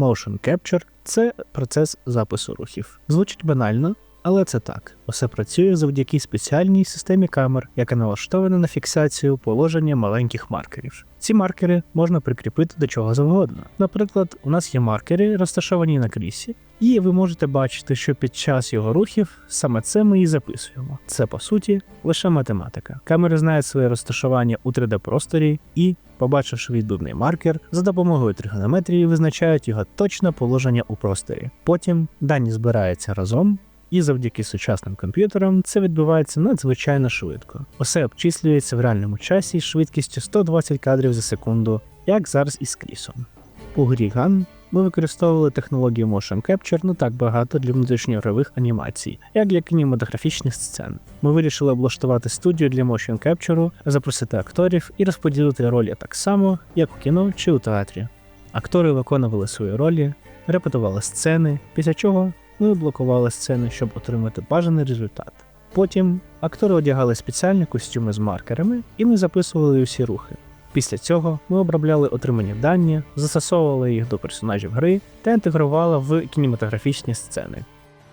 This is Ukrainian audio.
Motion Capture це процес запису рухів. Звучить банально, але це так. Усе працює завдяки спеціальній системі камер, яка налаштована на фіксацію положення маленьких маркерів. Ці маркери можна прикріпити до чого завгодно. Наприклад, у нас є маркери, розташовані на крісі, і ви можете бачити, що під час його рухів саме це ми і записуємо. Це по суті лише математика. Камери знають своє розташування у 3D-просторі і, побачивши відбивний маркер, за допомогою тригонометрії визначають його точне положення у просторі. Потім дані збираються разом. І завдяки сучасним комп'ютерам це відбувається надзвичайно швидко. Усе обчислюється в реальному часі з швидкістю 120 кадрів за секунду, як зараз із крісом. У грі Gun ми використовували технологію Motion Capture не так багато для внутрішньоігрових анімацій, як для кінематографічних сцен. Ми вирішили облаштувати студію для Motion Capture, запросити акторів і розподілити ролі так само, як у кіно чи у театрі. Актори виконували свої ролі, репетували сцени, після чого ми блокували сцени, щоб отримати бажаний результат. Потім актори одягали спеціальні костюми з маркерами, і ми записували усі рухи. Після цього ми обробляли отримані дані, застосовували їх до персонажів гри та інтегрували в кінематографічні сцени.